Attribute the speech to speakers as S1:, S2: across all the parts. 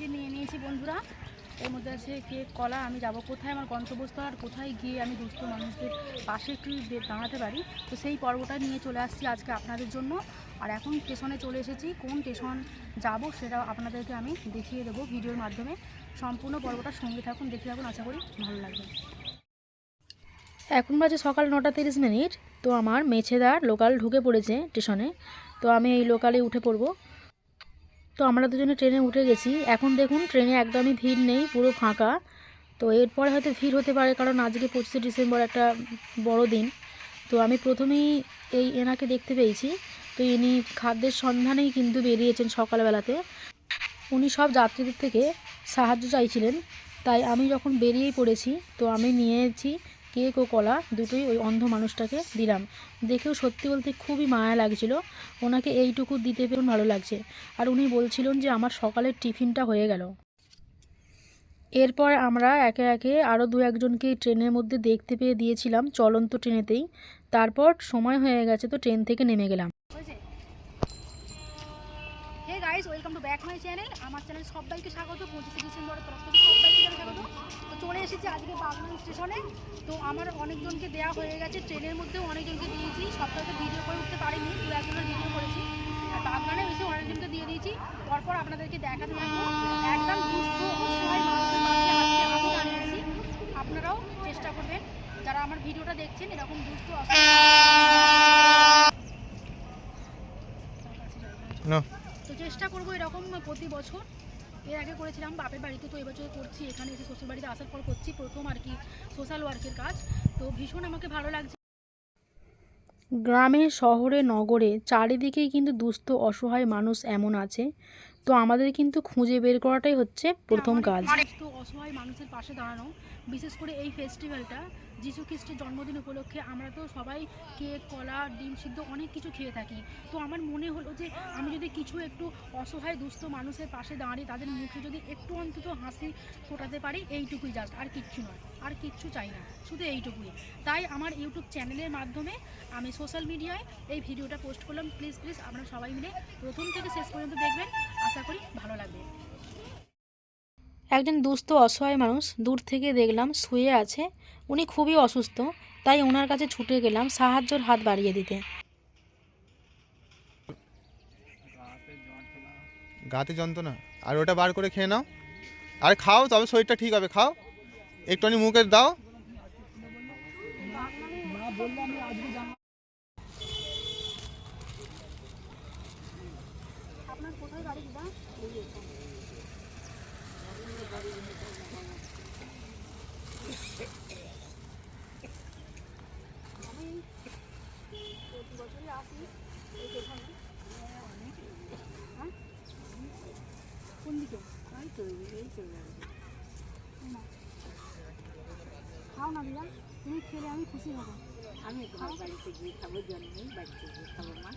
S1: যে নিয়ে নিয়েছি বন্ধুরা, এর মধ্যে আছে কেক কলা, আমি যাব কোথায়, আমার গন্তব্যস্থল, আর কোথায় গিয়ে আমি দুস্থ মানুষদের পাশে একটু দাঁড়াতে পারি। তো সেই পর্বটা নিয়ে চলে আসছি আজকে আপনাদের জন্য। আর এখন স্টেশনে চলে এসেছি, কোন স্টেশন যাব সেটা আপনাদেরকে আমি দেখিয়ে দেবো ভিডিওর মাধ্যমে। সম্পূর্ণ পর্বটা সঙ্গে থাকুন, দেখে থাকুন, আশা করি ভালো লাগবে। এখন বাজে সকাল নটা তিরিশ মিনিট, তো আমার মেছেদার লোকাল ঢুকে পড়েছে স্টেশনে। তো আমি এই লোকালে উঠে পড়ব। তো আমরা দুজনে ট্রেনে উঠে গেছি। এখন দেখুন, ট্রেনে একদমই ভিড় নেই, পুরো ফাঁকা। তো এরপরে হয়তো ভিড় হতে পারে, কারণ আজকে পঁচিশে ডিসেম্বর একটা বড় দিন। তো আমি প্রথমেই এই এনাকে দেখতে পেয়েছি। তো ইনি খাদ্যের সন্ধানেই কিন্তু বেরিয়েছেন সকালবেলাতে। উনি সব যাত্রীদের থেকে সাহায্য চাইছিলেন। তাই আমি যখন বেরিয়েই পড়েছি, তো আমি নিয়েছি কেক ও কলা দুটোই ওই অন্ধ মানুষটাকে দিলাম। দেখেও সত্যি বলতে খুবই মায়া লাগছিল। ওনাকে এইটুকু দিতে পেরে ভালো লাগছে। আর উনি বলছিলেন যে আমার সকালের টিফিনটা হয়ে গেল। এরপর আমরা একে একে আরও দু একজনকে ট্রেনের মধ্যে দেখতে পেয়ে দিয়েছিলাম চলন্ত ট্রেনেতেই। তারপর সময় হয়ে গেছে তো ট্রেন থেকে নেমে গেলাম। আমার চ্যানেল সবাইকে স্বাগত। পঁচিশে থেকে সবাইকে স্বাগত। তো এসেছি আজকে বাগনান স্টেশনে। তো আমার অনেকজনকে দেওয়া হয়ে গেছে। ট্রেনের মধ্যেও অনেকজনকে দিয়েছি। সবটাকে ভিডিও করে উঠতে পারিনি দু একজনের ভিডিও করেছি। আর বাগনানে এসে অনেকজনকে দিয়ে দিয়েছি। পরপর আপনাদেরকে দেখাতে থাকব। একদম দুস্থ অসহায় মানুষের পাশে আজকে আমি দাঁড়িয়েছি। আপনারাও চেষ্টা করবেন যারা আমার ভিডিওটা দেখছেন এরকম দুস্থ অসহায় তো চেষ্টা করব এরকম প্রতি বছর। এর আগে করেছিলাম বাপের বাড়িতে তো এবছর করছি এখানে এসে শ্বশুর বাড়িতে আসার পর করছি প্রথম আর কি সোশ্যাল ওয়ার্কের কাজ। তো ভীষণ আমাকে ভালো লাগছে। গ্রামে শহরে নগরে চারিদিকেই কিন্তু দুস্থ অসহায় মানুষ এমন আছে। তো আমাদের কিন্তু খুঁজে বের করাটাই হচ্ছে প্রথম কাজ। অসহায় মানুষের পাশে দাঁড়ানো বিশেষ করে এই ফেস্টিভ্যালটা যিশু খ্রিস্টের জন্মদিন উপলক্ষে আমরা তো সবাই কেক, কলা, ডিম সিদ্ধ অনেক কিছু খেয়ে থাকি। তো আমার মনে হলো যে আমি যদি কিছু একটু অসহায় দুস্থ মানুষের পাশে দাঁড়িয়ে তাদের মুখে যদি একটু অন্তত হাসি ফোটাতে পারি, এইটুকুই জাস্ট আর কিচ্ছু নয়। আর কিচ্ছু চাই না, শুধু এইটুকুই। তাই আমার ইউটিউব চ্যানেলের মাধ্যমে আমি সোশ্যাল মিডিয়ায় এই ভিডিওটা পোস্ট করলাম। প্লিজ প্লিজ আপনারা সবাই মিলে প্রথম থেকে শেষ পর্যন্ত দেখবেন। আশা করি ভালো লাগবে। একজন দুস্থ, অসহায় মানুষ দূর থেকে দেখলাম শুয়ে আছে। উনি খুবই অসুস্থ, তাই ওনার কাছে ছুটে গেলাম সাহায্যর হাত বাড়িয়ে দিতে।
S2: গাতে যন্ত্রণা। আর ওটা বার করে খেয়ে নাও। আর খাও, তবে শরীরটা ঠিক হবে, খাও। একটুখানি মুখে দাও
S1: আপনার কোথায় বাড়ি দিদা আমি প্রতি বছরই আসি এই স্টেশনে হ্যাঁ কোন দিকে না। খাও না দিদা তুমি খেলে আমি খুশি হব।
S3: আমি তোমার বাড়িতে গিয়ে খাব জন্মেই বাড়িতে গিয়ে খাব মা।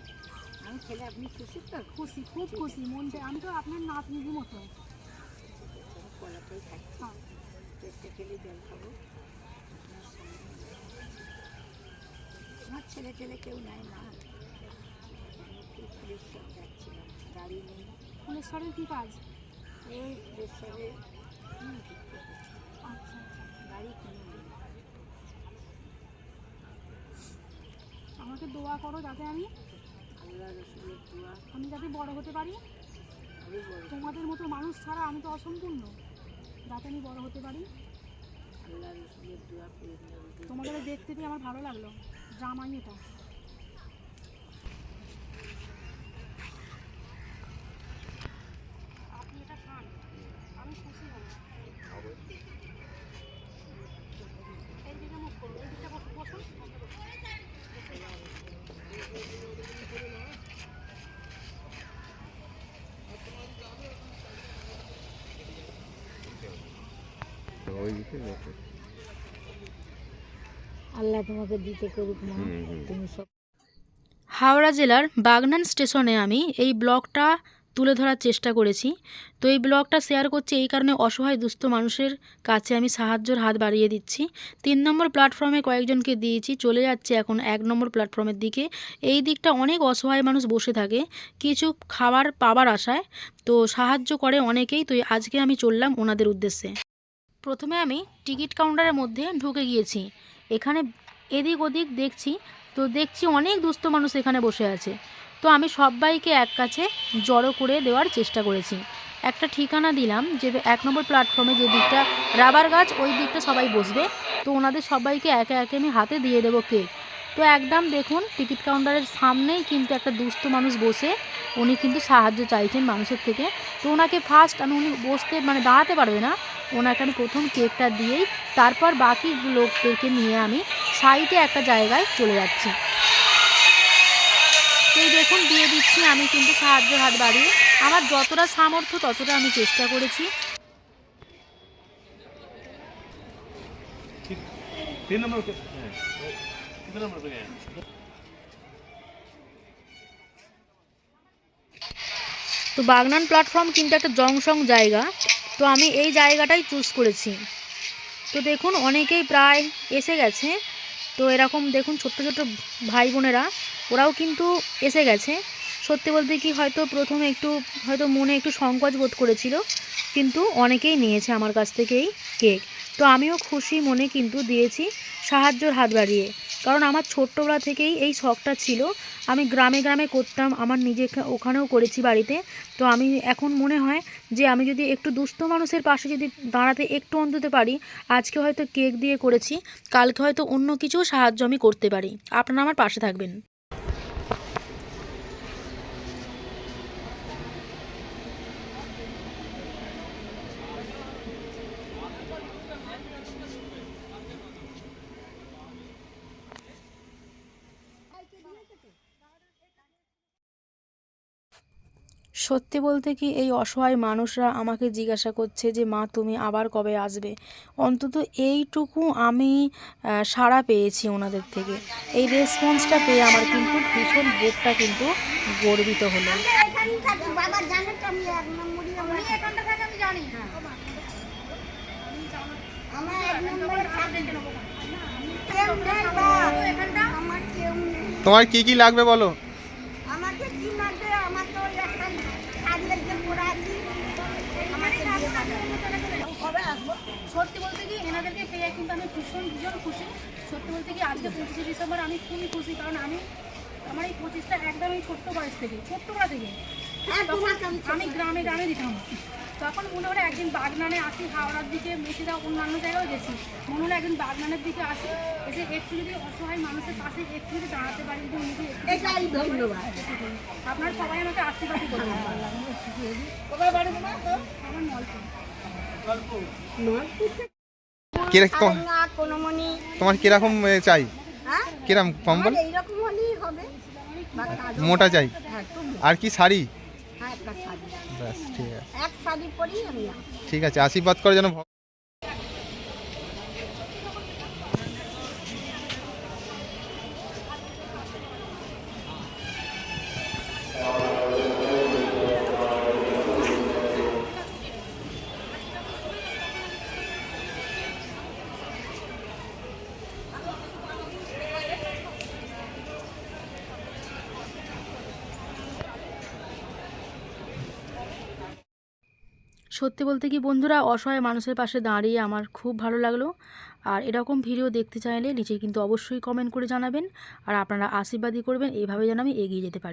S3: আমি খেলে আপনি খুশি তো?
S1: খুশি খুব খুশি মন থেকে আমি তো আপনার নাতনির মতো।
S3: কলাতেই থাকছি
S1: হ্যাঁ।
S3: পেটে খেলে জল খাব। আমার ছেলে ছেলে কেউ নাই মা। ফুলেশ্বর যাচ্ছিলাম গাড়ি নেই
S1: ফুলেশ্বরের কী কাজ?
S3: ওই ফুলেশ্বরে
S1: আচ্ছা আচ্ছা।
S3: গাড়ি কিনে নেই
S1: আমাকে দোয়া করো যাতে আমি আমি যাতে বড় হতে পারি। তোমাদের মতো মানুষ ছাড়া আমি তো অসম্পূর্ণ। যাতে আমি বড় হতে পারি। তোমাদের দেখতে পেয়ে আমার ভালো লাগল। জামাই এটা আপনি এটা খান আমি খুশি হব এই দিকে মুখ করুন এই দিকটা বসুন বসুন
S3: আল্লাহ তোমাকে দিতে করুক মা। তুমি সব
S1: হাওড়া জেলার বাগনান স্টেশনে আমি এই ব্লগটা
S4: তুলে ধরার চেষ্টা করেছি। তো এই ব্লগটা শেয়ার করছি এই কারণে অসহায় দুস্থ মানুষের কাছে আমি সাহায্যের হাত বাড়িয়ে দিচ্ছি। তিন নম্বর প্ল্যাটফর্মে কয়েকজনকে দিয়েছি চলে যাচ্ছে এখন এক নম্বর প্ল্যাটফর্মের দিকে। এই দিকটা অনেক অসহায় মানুষ বসে থাকে কিছু খাবার পাবার আশায়। তো সাহায্য করে অনেকেই তো আজকে আমি চললাম ওনাদের উদ্দেশ্যে। প্রথমে আমি টিকিট কাউন্টারের মধ্যে ঢুকে গিয়েছি। এখানে এদিক ওদিক দেখছি, তো দেখছি অনেক দুস্থ মানুষ এখানে বসে আছে। তো আমি সবাইকে এক কাছে জড়ো করে দেওয়ার চেষ্টা করেছি। একটা ঠিকানা দিলাম যে এক নম্বর প্ল্যাটফর্মে যে দিকটা রাবার গাছ, ওই দিকটা সবাই বসবে। তো ওনাদের সবাইকে একে একে আমি হাতে দিয়ে দেবো কেক। তো একদম দেখুন, টিকিট কাউন্টারের সামনেই কিন্তু একটা দুস্থ মানুষ বসে, উনি কিন্তু সাহায্য চাইছেন মানুষের থেকে। তো ওনাকে ফার্স্ট আমি, উনি বসতে মানে দাঁড়াতে পারবে না। ওনাকে আমি প্রথম কেকটা দিয়েই তারপর বাকি লোকদেরকে নিয়ে আমি সাইডে একটা জায়গায় চলে যাচ্ছি। এই দেখুন দিয়ে দিচ্ছি আমি কিন্তু সাহায্য হাত বাড়িয়ে। আমার যতটা সামর্থ্য ততটা আমি চেষ্টা করেছি। তো বাগনান প্ল্যাটফর্ম কিন্তু একটা জংসং জায়গা। তো আমি এই জায়গাটাই চুজ করেছি। তো দেখুন, অনেকেই প্রায় এসে গেছে। তো এরকম দেখুন, ছোট্ট ছোট্ট ভাই বোনেরা, ওরাও কিন্তু এসে গেছে। সত্যি বলতে কি হয়তো প্রথমে একটু, হয়তো মনে একটু সংকোচ বোধ করেছিল, কিন্তু অনেকেই নিয়েছে আমার কাছ থেকেই কেক। তো আমিও খুশি মনে কিন্তু দিয়েছি সাহায্যর হাত বাড়িয়ে। কারণ আমার ছোট্টবেলা থেকেই এই শখটা ছিল। আমি গ্রামে গ্রামে করতাম, আমার নিজে ওখানেও করেছি বাড়িতে। তো আমি এখন মনে হয় যে আমি যদি একটু দুস্থ মানুষের পাশে যদি দাঁড়াতে একটু অন্তত পারি, আজকে হয়তো কেক দিয়ে করেছি, কালকে হয়তো অন্য কিছু সাহায্য আমি করতে পারি। আপনারা আমার পাশে থাকবেন। সত্যি বলতে কি এই অসহায় মানুষরা আমাকে জিজ্ঞাসা করছে যে মা তুমি আবার কবে আসবে? অন্তত এইটুকু আমি সাড়া পেয়েছি ওনাদের থেকে। এই রেসপন্সটা পেয়ে আমার কিন্তু ভীষণ বুকটা কিন্তু গর্বিত হলো।
S5: তোমার থাকি বাবা লাগবে তো আমি এক নম্বরই আমরা এখানটা থাকে আমি জানি আমার এক নম্বরে থাকে কেউ নেই বা আমার কেউ নেই
S1: তোমার কি কি লাগবে বলো
S5: আমাকে কি লাগবে আমার তো ওই একটা শাড়ি একজন পরে আছি আমাকে দিয়ে পাঠাবে
S4: কবে আসব সত্যি বলতে কি এনাদেরকে পেয়ে কিন্তু আমি ভীষণ ভীষণ খুশি। সত্যি বলতে কি আজকে পঁচিশে ডিসেম্বর আমি খুবই খুশি কারণ আমি আমার এই পঁচিশটা একদমই ছোট্ট বয়স থেকে ছোট্টবেলা থেকে।
S5: হ্যাঁ আমি
S4: গ্রামে গ্রামে দিতাম তখন মনে হলো একদিন বাগনানে আসি হাওড়ার দিকে মেসিদা অন্যান্য জায়গায় গেছি। মনে হলো একদিন বাগনানের দিকে আসি এসে একটু যদি অসহায় মানুষের পাশে একটু যদি দাঁড়াতে পারি যদি উনি
S5: এটাই ধন্যবাদ।
S4: আপনারা সবাই আমাকে আশীর্বাদই করবেন
S5: তোমার তো
S4: আমার নলপুর
S1: কিরে-
S5: মনি।
S1: তোমার কীরকম চাই?
S5: হ্যাঁ?
S1: কিরম কম্বল। মোটা চাই।
S5: হ্যাঁ
S1: আর কি শাড়ি?
S5: হ্যাঁ শাড়ি।
S1: ব্যাস ঠিক আছে। ঠিক আছে আশীর্বাদ করে যেন
S4: সত্যি বলতে কি বন্ধুরা, অসহায় মানুষের পাশে দাঁড়িয়ে আমার খুব ভালো লাগল। আর এরকম ভিডিও দেখতে চাইলে নিচে কিন্তু অবশ্যই কমেন্ট করে জানাবেন। আর আপনারা আশীর্বাদই করবেন এইভাবে যেন আমি এগিয়ে যেতে পারি।